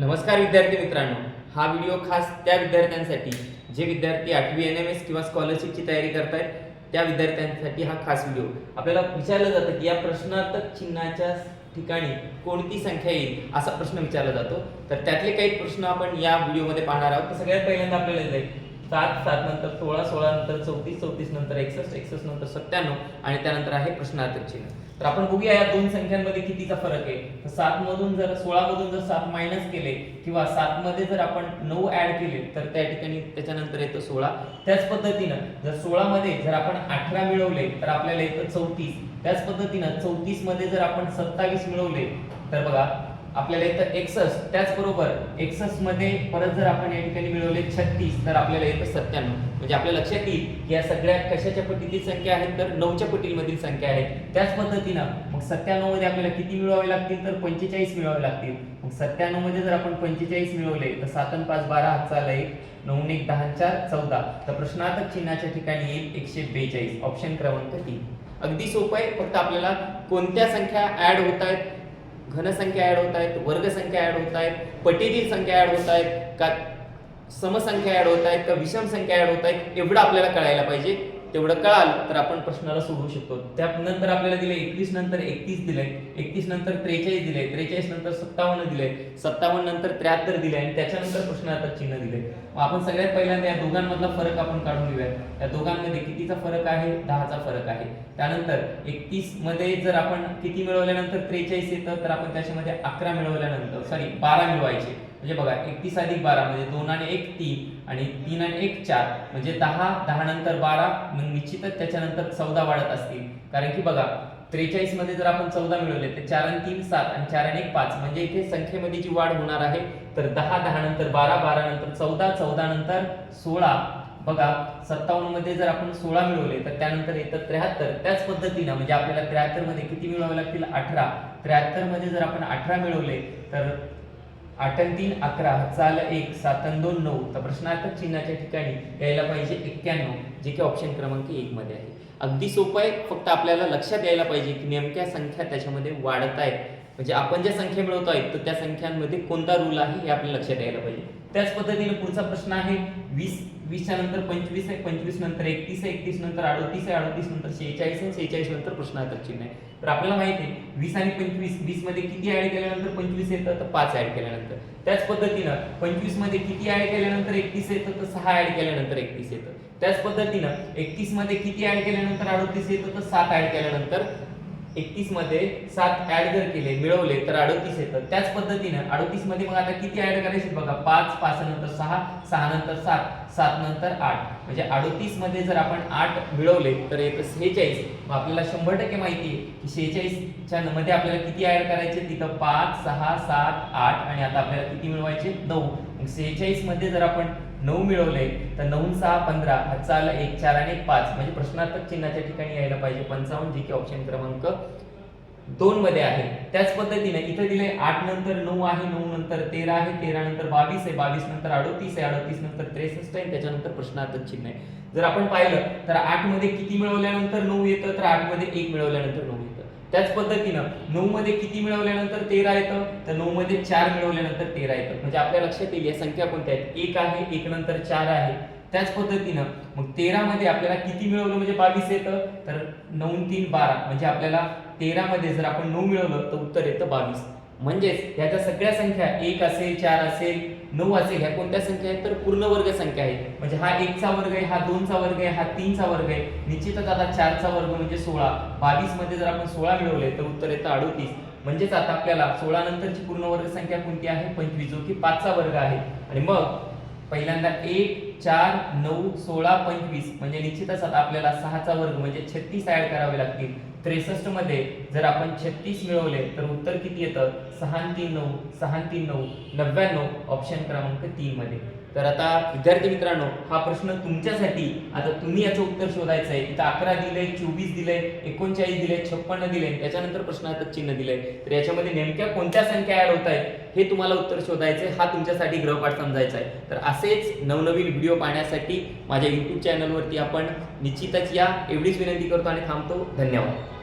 नमस्कार विद्यार्थी मित्रांनो. हा व्हिडिओ खास त्या विद्यार्थ्यांसाठी जे विद्यार्थी आठवी एन एम एस किंवा स्कॉलरशिपची तयारी करतायत त्या विद्यार्थ्यांसाठी हा खास व्हिडिओ आपल्याला विचारलं जातं की या प्रश्नार्थक चिन्हाच्या ठिकाणी कोणती संख्या येईल असा प्रश्न विचारला जातो. तर त्यातले काही प्रश्न आपण या व्हिडिओमध्ये पाहणार आहोत. तर सगळ्यात पहिल्यांदा आपल्याला जाईल सात सात नंतर सोळा सोळा नंतर चौतीस चौतीस नंतर एकसष्ट एकसष्ट नंतर सत्त्याण्णव आणि त्यानंतर आहे प्रश्नार्थक चिन्ह. तर आपण बघूया या दोन संख्यांमध्ये कितीचा फरक आहे. तर सात मधून जर सोळा मधून जर सात मायनस केले किंवा सात मध्ये जर आपण नऊ ऍड केले तर त्या ठिकाणी त्याच्यानंतर येतं सोळा. त्याच पद्धतीनं जर सोळा मध्ये जर आपण अठरा मिळवले तर आपल्याला येतं चौतीस. त्याच पद्धतीनं चौतीसमध्ये जर आपण सत्तावीस मिळवले तर बघा आपल्याला इथं एकसष्ट त्याचबरोबर एकसष्टमध्ये परत जर आपण या ठिकाणी मिळवले छत्तीस तर आपल्याला येतं सत्त्याण्णव. म्हणजे आपल्या लक्षात येईल की या सगळ्या कशाच्या पटीतील संख्या आहेत तर नऊच्या पटीमधील संख्या आहेत. त्याच पद्धतीनं मग सत्त्याण्णवमध्ये आपल्याला किती मिळवावे लागतील तर पंचेचाळीस मिळवावे लागतील. मग सत्त्याण्णवमध्ये जर आपण पंचेचाळीस मिळवले तर सातन पाच बारा हातचा एक नऊ एक दहा चार चौदा. तर प्रश्नार्थक चिन्हाच्या ठिकाणी येईल एकशे बेचाळीस. ऑप्शन क्रमांक तीन. अगदी सोपं आहे फक्त आपल्याला कोणत्या संख्या ऍड होत आहेत घनसंख्या ऍड होत आहेत वर्गसंख्या ऍड होत आहेत पटीतील संख्या ऍड होत आहेत का समसंख्या ऍड होत आहेत का विषम संख्या ऍड होत आहेत एवढं आपल्याला कळायला पाहिजे. तेवढं कळालं तर आपण प्रश्नाला सोडवू शकतो. त्यानंतर आपल्याला दिले एकवीस नंतर एकतीस दिले एकतीस नंतर त्रेचाळीस दिले त्रेचाळीस नंतर सत्तावन्न दिले सत्तावन्न नंतर त्र्याहत्तर दिले आणि त्याच्यानंतर प्रश्नार्थक चिन्ह दिले मग आपण सगळ्यात पहिल्यांदा या दोघांमधला फरक आपण काढून घेऊया या दोघांमध्ये कितीचा फरक आहे? दहाचा फरक आहे. त्यानंतर एकतीसमध्ये जर आपण किती मिळवल्यानंतर त्रेचाळीस येतं तर आपण त्याच्यामध्ये अकरा मिळवल्यानंतर सॉरी बारा मिळवायचे. म्हणजे बघा एकतीस अधिक बारा म्हणजे दोन आणि एक तीन आणि तीन आणि एक चार म्हणजे दहा दहा नंतर बारा मग निश्चितच त्याच्यानंतर चौदा वाढत असतील. कारण की बघा त्रेचाळीसमध्ये जर आपण चौदा मिळवले तर चार आणि तीन सात आणि चार आणि एक पाच म्हणजे इथे संख्येमध्ये जी वाढ होणार आहे तर दहा दहा नंतर बारा बारा नंतर चौदा चौदा नंतर सोळा. बघा सत्तावन्नमध्ये जर आपण सोळा मिळवले तर त्यानंतर येतं त्र्याहत्तर. त्याच पद्धतीनं म्हणजे आपल्याला त्र्याहत्तरमध्ये किती मिळवावे लागतील? अठरा. त्र्याहत्तरमध्ये जर आपण अठरा मिळवले तर आठ तीन अकरा चाल एक सात दोन नऊ. तर प्रश्नार्थक चिन्हाच्या ठिकाणी यायला पाहिजे एक्क्याण्णव जे की ऑप्शन क्रमांक एक मध्ये आहे. अगदी सोपं आहे फक्त आपल्याला लक्षात यायला पाहिजे की नेमक्या संख्या त्याच्यामध्ये वाढत आहेत. म्हणजे आपण ज्या संख्या मिळवतो आहेत तर त्या संख्यांमध्ये कोणता रूल आहे हे आपल्याला लक्षात यायला पाहिजे. त्याच पद्धतीने पुढचा प्रश्न आहे वीस वीसच्या नंतर पंचवीस आहे पंचवीस नंतर एकतीस आहे एकतीस नंतर अडतीस आहे अडतीस नंतर शेहेचाळीस आहे शेहेचाळीस नंतर प्रश्नार्थक चिन्ह आहे. तर आपल्याला माहिती आहे वीस आणि पंचवीस वीसमध्ये किती ऍड केल्यानंतर पंचवीस येतं तर पाच ऍड केल्यानंतर. त्याच पद्धतीनं पंचवीसमध्ये किती ऍड केल्यानंतर एकतीस येतं तर सहा ऍड केल्यानंतर एकतीस येतं. त्याच पद्धतीनं एकतीसमध्ये किती ऍड केल्यानंतर अडतीस येतं तर सात ऍड केल्यानंतर एकतीसमध्ये सात ऍड जर केले मिळवले तर अडतीस येतं. त्याच पद्धतीनं अडतीसमध्ये मग आता किती ऍड करायचे बघा पाच पाच नंतर सहा सहा नंतर सात. सात नंतर आठ. म्हणजे अडोतीसमध्ये जर आपण आठ मिळवले तर येतं सेहेचाळीस. मग आपल्याला शंभर टक्के माहिती आहे की सेहेचाळीसच्या मध्ये आपल्याला किती ऍड करायचे? तिथं पाच सहा सात आठ आणि आता आपल्याला किती मिळवायचे? नऊ. मग सेहेचाळीसमध्ये जर आपण नऊ मिळवले तर नऊ सहा पंधरा. हातचा आला एक चार आणि एक पाच. म्हणजे प्रश्नार्थक चिन्हाच्या ठिकाणी यायला पाहिजे. पंचावन्न जे की ऑप्शन क्रमांक दोन मध्ये आहे. त्याच पद्धतीने इथे दिले आठ नंतर नऊ आहे नऊ नंतर तेरा आहे तेरा नंतर बावीस आहे बावीस नंतर अडोतीस आहे अडोतीस नंतर त्रेसष्ट आहे त्याच्यानंतर प्रश्नार्थक चिन्ह आहे. जर आपण पाहिलं तर आठमध्ये किती मिळवल्यानंतर नऊ येतं तर आठमध्ये एक मिळवल्यानंतर नऊ येतं. त्याच पद्धतीनं नऊ मध्ये किती मिळवल्यानंतर तेरा येतं तर नऊ मध्ये चार मिळवल्यानंतर तेरा येतं. म्हणजे आपल्या लक्षात येईल या संख्या कोणत्या आहेत? एक आहे एक नंतर चार आहे त्याच पद्धतीनं मग तेरा मध्ये आपल्याला किती मिळवलं? म्हणजे बावीस येतं. तर नऊ तीन बारा. म्हणजे आपल्याला तेरा मध्ये जर आपण नऊ मिळवलं तर उत्तर येतं बावीस. म्हणजेच ह्याच्या सगळ्या संख्या एक असेल चार असेल नऊ असेल ह्या कोणत्या संख्या आहेत? तर पूर्ण वर्ग संख्या आहे म्हणजे हा एकचा वर्ग आहे हा दोनचा वर्ग आहे हा तीनचा वर्ग आहे. निश्चितच आता चारचा वर्ग म्हणजे सोळा. बावीसमध्ये जर आपण सोळा मिळवले तर उत्तर येतं अडोतीस. म्हणजेच आता आपल्याला सोळा नंतरची पूर्ण वर्ग संख्या कोणती आहे? पंचवीस. जो की पाचचा वर्ग आहे. आणि मग पहिल्यांदा एक चार नऊ सोळा पंचवीस. म्हणजे निश्चितच आता आपल्याला सहाचा वर्ग म्हणजे छत्तीस ऍड करावे लागतील. त्रेसष्टमध्ये जर आपण छत्तीस मिळवले तर उत्तर किती येतं? सहा तीन नऊ सहा तीन नऊ नव्याण्णव. ऑप्शन क्रमांक तीन मध्ये. तर आता विद्यार्थी मित्रांनो हा प्रश्न तुमच्यासाठी. आता तुम्ही याचं उत्तर शोधायचं आहे इथं अकरा दिलंय चोवीस दिलंय एकोणचाळीस दिले छप्पन्न दिले त्याच्यानंतर प्रश्नार्थक चिन्ह दिलंय. तर याच्यामध्ये नेमक्या कोणत्या संख्या ऍड होत आहेत हे तुम्हाला उत्तर शोधायचं आहे हा तुमच्यासाठी ग्रहपाठ समजायचा आहे तर असेच नवनवीन व्हिडिओ पाहण्यासाठी माझ्या युट्यूब चॅनलवरती आपण निश्चितच या. एवढीच विनंती करतो आणि थांबतो. धन्यवाद.